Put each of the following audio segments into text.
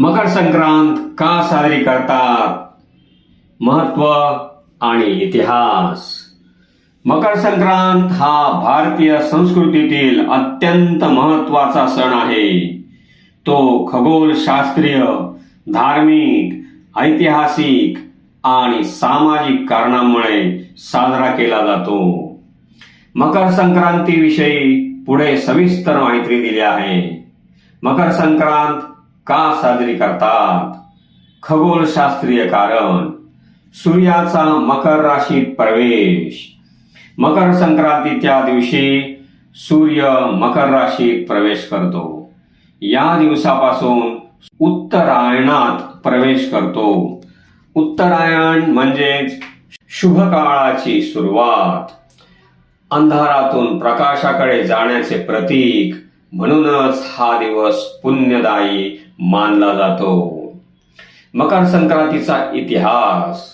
मकर संक्रांत का साजरी करतात? महत्त्व आणि इतिहास. मकर संक्रांत हा भारतीय संस्कृतीतील अत्यंत महत्त्वाचा सण आहे. तो खगोलशास्त्रीय धार्मिक ऐतिहासिक आणि सामाजिक कारणांमुळे साजरा केला जातो. मकर संक्रांतीविषयी पुढे सविस्तर माहिती दिली आहे. मकर संक्रांत का साजरी करतात? खगोलशास्त्रीय कारण सूर्याचा मकर राशीत प्रवेश. मकर संक्रांतीच्या दिवशी सूर्य मकर राशीत प्रवेश करतो. या दिवसापासून उत्तरायणात प्रवेश करतो. उत्तरायण म्हणजेच शुभ काळाची सुरुवात. अंधारातून प्रकाशाकडे जाण्याचे प्रतीक म्हणूनच हा दिवस पुण्यदायी मानला जातो. मकर संक्रांतीचा इतिहास.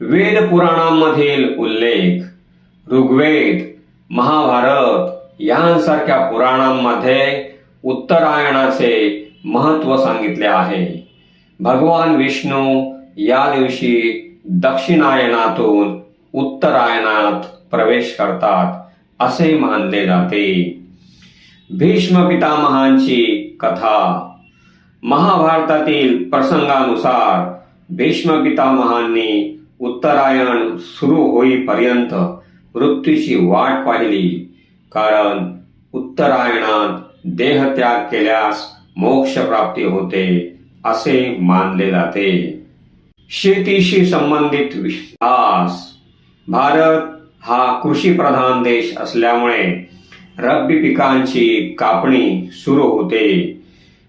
वेद पुराणांमधील उल्लेख ऋग्वेद महाभारत यांसारख्या पुराणांमध्ये उत्तरायणाचे महत्त्व सांगितले आहे. भगवान विष्णू या दिवशी दक्षिणायनातून उत्तरायणात प्रवेश करतात असे मानले जाते. भीष्म पितामहांची कथा. महाभारतातील प्रसंगानुसार भीष्म पितामहांनी उत्तरायण सुरू होईपर्यंत मृत्यूची वाट पाहिली. कारण उत्तरायणात देहत्याग केल्यास मोक्ष प्राप्ती होते असे मानले जाते. शेतीशी संबंधित विश्वास. भारत हा कृषी प्रधान देश असल्यामुळे रब्बी पिकांची कापणी सुरू होते.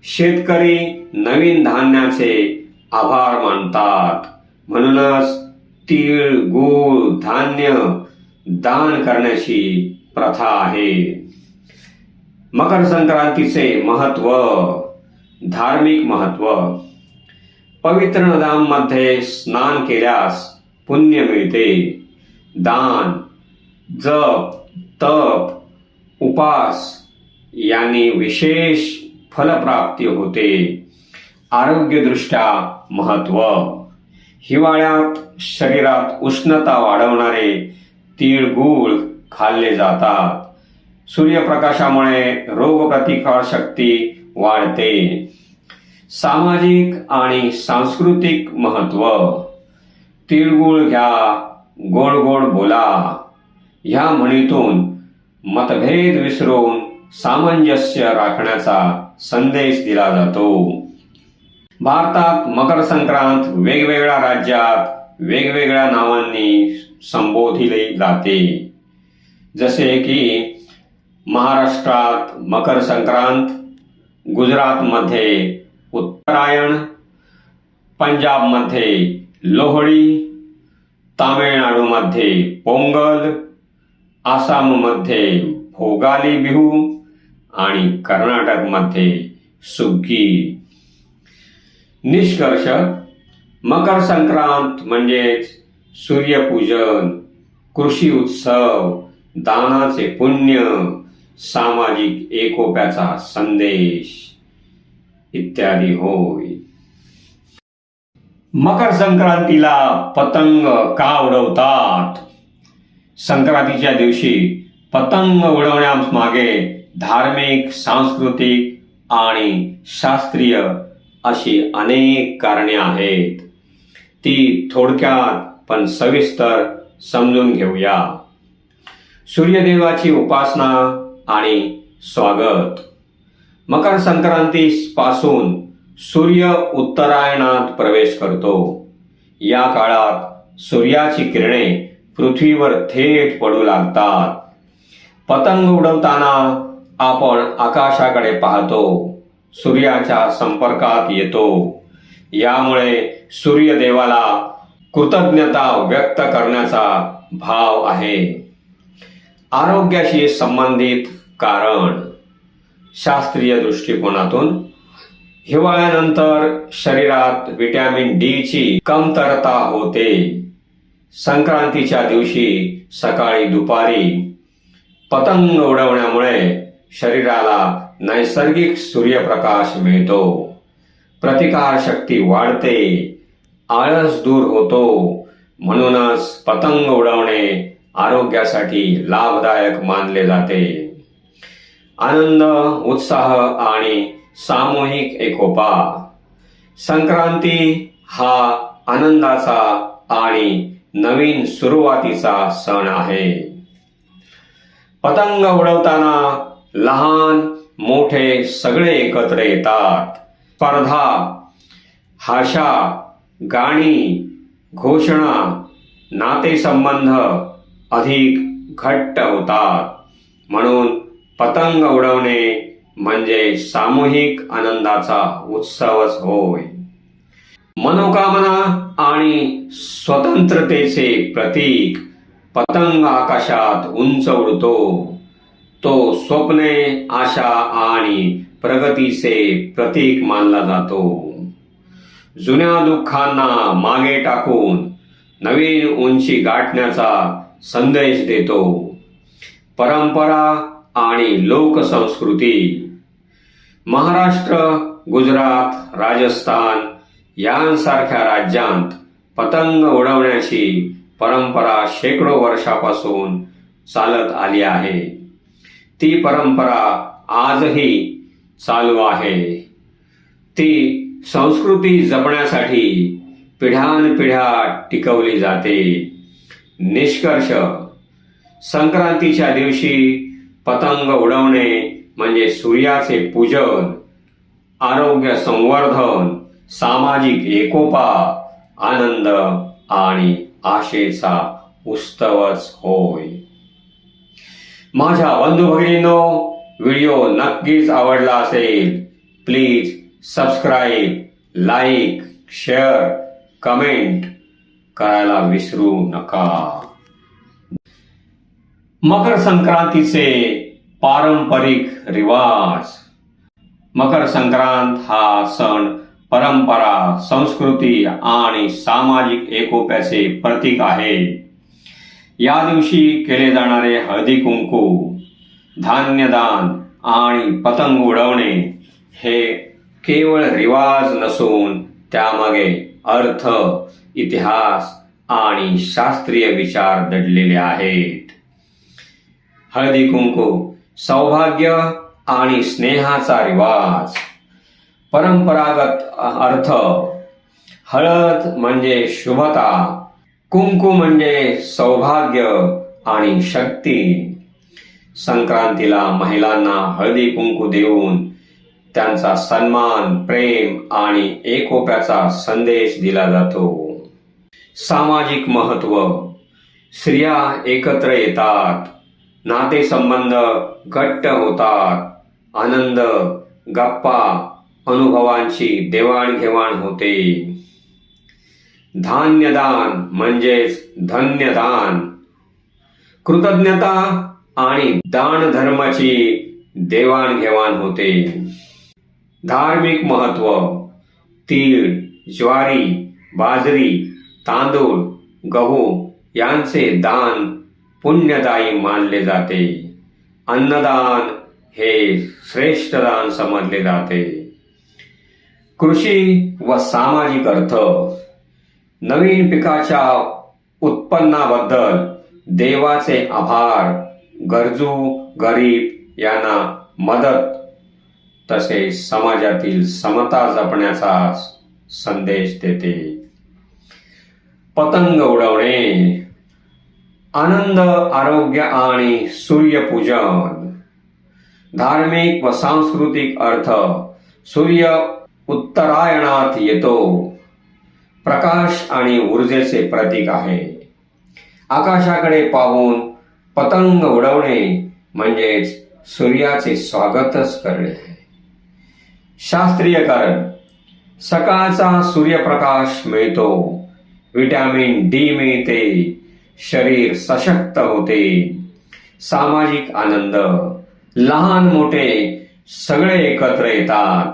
शेतकरी नवीन धान्याचे आभार मानतात. म्हणूनच तीळ गूळ धान्य दान करण्याची प्रथा आहे. मकर संक्रांतीचे महत्त्व धार्मिक महत्त्व. पवित्र नद्यांमध्ये स्नान केल्यास पुण्य मिळते. दान जप तप उपास यांनी विशेष फलप्राप्ती होते. आरोग्यदृष्ट्या महत्त्व. हिवाळ्यात शरीरात उष्णता वाढवणारे तिळगुळ खाल्ले जातात. सूर्यप्रकाशामुळे रोगप्रतिकार शक्ती वाढते. सामाजिक आणि सांस्कृतिक महत्त्व. तिळगुळ घ्या गोड गोड बोला. ह्या म्हणीतून मतभेद विसरून सामंजस्य राखण्याचा संदेश दिला जातो भारतात मकर संक्रांत वेगवेगळ्या राज्यात वेगवेगळ्या नावांनी संबोधिले जाते. जसे की महाराष्ट्रात मकर संक्रांत गुजरातमध्ये उत्तरायण पंजाबमध्ये लोहडी तामिळनाडूमध्ये पोंगल आसाममध्ये भोगाली बिहू आणि कर्नाटकमध्ये सुग्गी निष्कर्ष मकर संक्रांत म्हणजेच सूर्यपूजन कृषी उत्सव दानाचे पुण्य सामाजिक एकोप्याचा संदेश इत्यादी होय. मकर संक्रांतीला पतंग का उडवतात? संक्रांतीच्या दिवशी पतंग उडवण्यामागे धार्मिक सांस्कृतिक आणि शास्त्रीय अशी अनेक कारणे आहेत. ती थोडक्यात पण सविस्तर समजून घेऊया. सूर्यदेवाची उपासना आणि स्वागत. मकर संक्रांती पासून सूर्य उत्तरायणात प्रवेश करतो. या काळात सूर्याची किरणे पृथ्वीवर थेट पडू लागतात. पतंग उडवताना आपण आकाशाकडे पाहतो सूर्याच्या संपर्कात येतो. यामुळे सूर्यदेवाला कृतज्ञता व्यक्त करण्याचा भाव आहे. आरोग्याशी संबंधित कारण. शास्त्रीय दृष्टिकोनातून हिवाळ्यानंतर शरीरात विटॅमिन डी ची कमतरता होते. संक्रांतीच्या दिवशी सकाळी दुपारी पतंग उडवण्यामुळे शरीराला नैसर्गिक सूर्यप्रकाश मिळतो. प्रतिकार शक्ती वाढते आळस दूर होतो म्हणूनच पतंग उडवणे आरोग्यासाठी लाभदायक मानले जाते. आनंद उत्साह आणि सामूहिक एकोपा. संक्रांती हा आनंदाचा आणि नवीन सुरुवातीचा सण आहे. पतंग उडवताना लहान मोठे सगळे एकत्र येतात. स्पर्धा हाशा गाणी घोषणा नातेसंबंध अधिक घट्ट होतात. म्हणून पतंग उडवणे म्हणजे सामूहिक आनंदाचा उत्सवच होय. मनोकामना आणि स्वतंत्रतेचे प्रतीक पतंग आकाशात उंच उडतो. तो स्वप्ने आशा आणि प्रगतीचे प्रतीक मानला जातो. जुन्या दुःखांना मागे टाकून नवीन उंची गाठण्याचा संदेश देतो. परंपरा आणि लोकसंस्कृती. महाराष्ट्र गुजरात राजस्थान यांसारख्या राज्यांत पतंग उडवण्याची परंपरा शेकडो वर्षापासून चालत आली आहे. ती परंपरा आजही चालू आहे. ती संस्कृती जपण्यासाठी पिढ्यानपिढ्या टिकवली जाते. निष्कर्ष संक्रांतीच्या दिवशी पतंग उडवणे म्हणजे सूर्याचे पूजन आरोग्य संवर्धन सामाजिक एकोपा आनंद आणि आशेचा उत्सवच होय. माझ्या बंधू भगिनींनो व्हिडिओ नक्कीच आवडला असेल please subscribe like share comment करायला विसरू नका. मकर संक्रांतीचे पारंपरिक रिवाज. मकर संक्रांत हा सण परंपरा संस्कृती आणि सामाजिक एकोप्याचे प्रतीक आहे. या दिवशी केले जाणारे हळदी कुंकू धान्यदान आणि पतंग उडवणे हे केवळ रिवाज नसून त्यामागे अर्थ इतिहास आणि शास्त्रीय विचार दडलेले आहेत. हळदी कुंकू सौभाग्य आणि स्नेहाचा रिवाज परंपरागत अर्थ हळद म्हणजे शुभता कुंकू म्हणजे सौभाग्य आणि शक्ती. संक्रांतीला महिलांना हळदी कुंकू देऊन त्यांचा सन्मान प्रेम आणि एकोप्याचा संदेश दिला जातो. सामाजिक महत्त्व. स्त्रिया एकत्र येतात. नातेसंबंध घट्ट होतात. आनंद गप्पा अनुभवांची देवाणघेवाण होते. धान्यदान म्हणजेच धन्यदान. कृतज्ञता आणि दान धर्माची देवाणघेवाण होते. धार्मिक महत्त्व तीळ ज्वारी बाजरी तांदूळ गहू यांचे दान पुण्यदायी मानले जाते. अन्नदान हे श्रेष्ठ दान समजले जाते. कृषी व सामाजिक अर्थ नवीन पिकाच्या उत्पन्नाबद्दल देवाचे आभार. गरजू गरीब यांना मदत. तसेच समाजातील समता जपण्याचा संदेश देते. पतंग उडवणे. आनंद आरोग्य आणि सूर्यपूजन. धार्मिक व सांस्कृतिक अर्थ सूर्य उत्तरायणात येतो. प्रकाश आणि ऊर्जेचे प्रतीक आहे. आकाशाकडे पाहून पतंग उडवणे म्हणजेच सूर्याचे स्वागतच करणे आहे. शास्त्रीय कारण सकाळचा सूर्यप्रकाश मिळतो विटॅमिन डी मिळते शरीर सशक्त होते सामाजिक आनंद लहान मोठे सगळे एकत्र येतात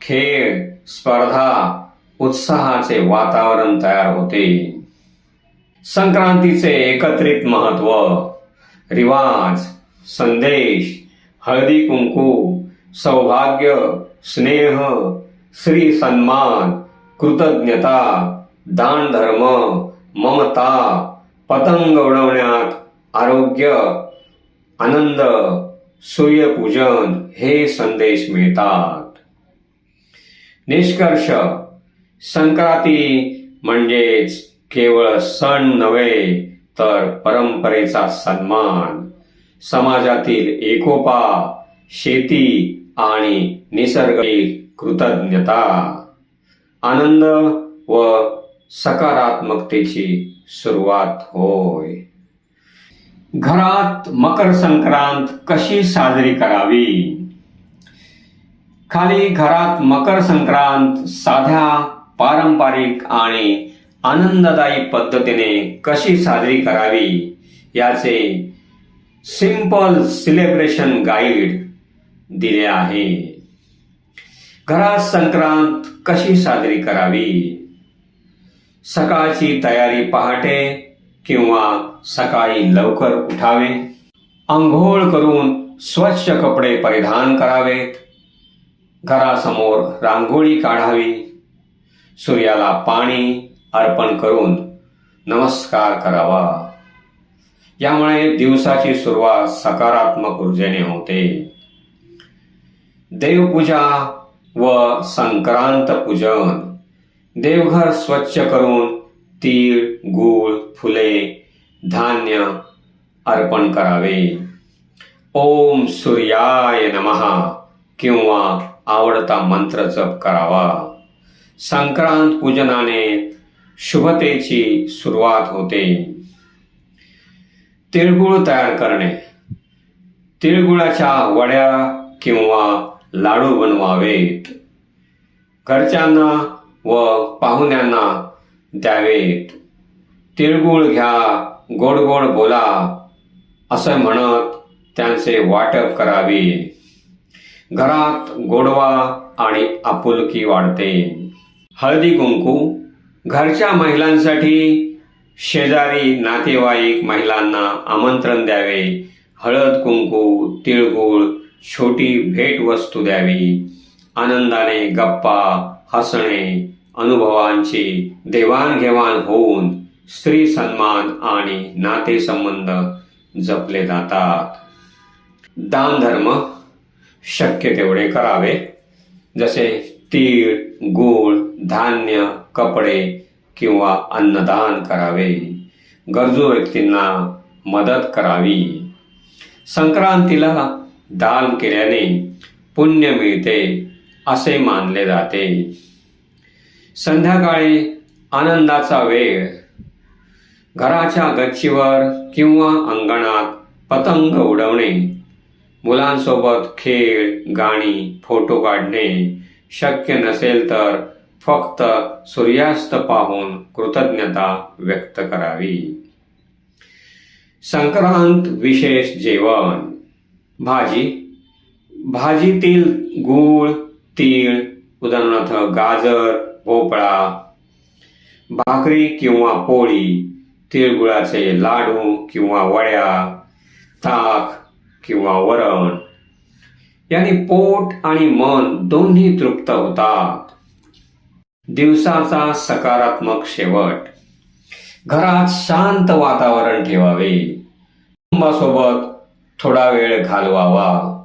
खेळ स्पर्धा उत्साहाचे वातावरण तयार होते. संक्रांतीचे एकत्रित महत्त्व रिवाज संदेश हळदी कुंकू सौभाग्य स्नेह श्री सन्मान कृतज्ञता दान धर्म ममता पतंग उडवण्यात आरोग्य आनंद सूर्यपूजन हे संदेश मिळतात. निष्कर्ष संक्रांती म्हणजेच केवळ सण नव्हे तर परंपरेचा सन्मान. समाजातील एकोपा शेती आणि निसर्गातील कृतज्ञता. आनंद व सकारात्मकतेची सुरुवात होय. घरात मकर संक्रांत कशी साजरी करावी? खाली घरात मकर संक्रांत साध्या पारंपरिक आणि आनंददायी पद्धतीने कशी साजरी करावी याचे सिंपल सेलिब्रेशन गाईड दिले आहे. घरात संक्रांत कशी साजरी करावी? सकाळची तयारी पहाटे किंवा सकाळी लवकर उठावे? आंघोळ करून स्वच्छ कपडे परिधान करावेत? घरासमोर रांगोळी काढावी? सूर्याला पाणी अर्पण करून नमस्कार करावा. यामुळे दिवसाची सुरुवात सकारात्मक ऊर्जेने होते. देवपूजा व संक्रांत पूजन. देवघर स्वच्छ करून तीळ गूळ फुले धान्य अर्पण करावे. ओम सूर्याय नमहा किंवा आवडता मंत्र जप करावा. संक्रांत पूजनाने शुभतेची सुरुवात होते. तिळगुळ तयार करणे. तिळगुळाच्या वड्या किंवा लाडू बनवावेत. घरच्यांना व पाहुण्यांना द्यावेत. तिळगुळ घ्या गोड गोड बोला असं म्हणत त्यांचे वाटप करावे. घरात गोडवा आणि आपुलकी वाढते. हळदी कुंकू घरच्या महिलांसाठी शेजारी नातेवाईक महिलांना आमंत्रण द्यावे. हळद कुंकू तिळगुळ छोटी भेटवस्तू द्यावी. आनंदाने गप्पा हसणे अनुभवांची देवाणघेवाण होऊन स्त्री सन्मान आणि नातेसंबंध जपले जातात. दानधर्म शक्य तेवढे करावे. जसे तीळ गूळ धान्य कपडे किंवा अन्नदान करावे. गरजू व्यक्तींना मदत करावी. संक्रांतीला दान केल्याने पुण्य मिळते असे मानले जाते. संध्याकाळी आनंदाचा वेळ. घराच्या गच्चीवर किंवा अंगणात पतंग उडवणे. मुलांसोबत खेळ गाणी फोटो काढणे शक्य नसेल तर फक्त सूर्यास्त पाहून कृतज्ञता व्यक्त करावी. संक्रांत विशेष जेवण. भाजी. भाजीतील गूळ तीळ उदाहरणार्थ गाजर भोपळा भाकरी किंवा पोळी तिळगुळाचे लाडू किंवा वड्या ताक किंवा वरण. याने पोट आणि मन दोन्ही तृप्त होतात. दिवसाचा सकारात्मक शेवट. घरात शांत वातावरण ठेवावे. कुटुंबासोबत थोडा वेळ घालवावा.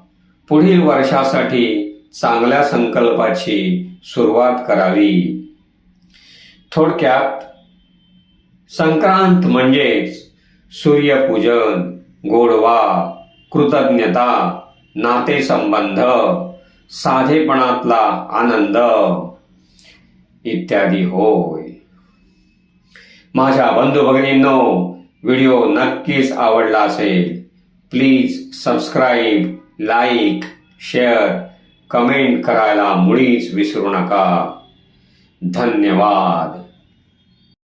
पुढील वर्षासाठी चांगल्या संकल्पाची सुरुवात करावी. थोडक्यात संक्रांत म्हणजेच सूर्यपूजन गोडवा कृतज्ञता नातेसंबंध साधेपणातला आनंद इत्यादी होय. माझ्या बंधू भगिनींनो व्हिडिओ नक्कीच आवडला असेल please subscribe like share comment करायला मुळीच विसरू नका. धन्यवाद.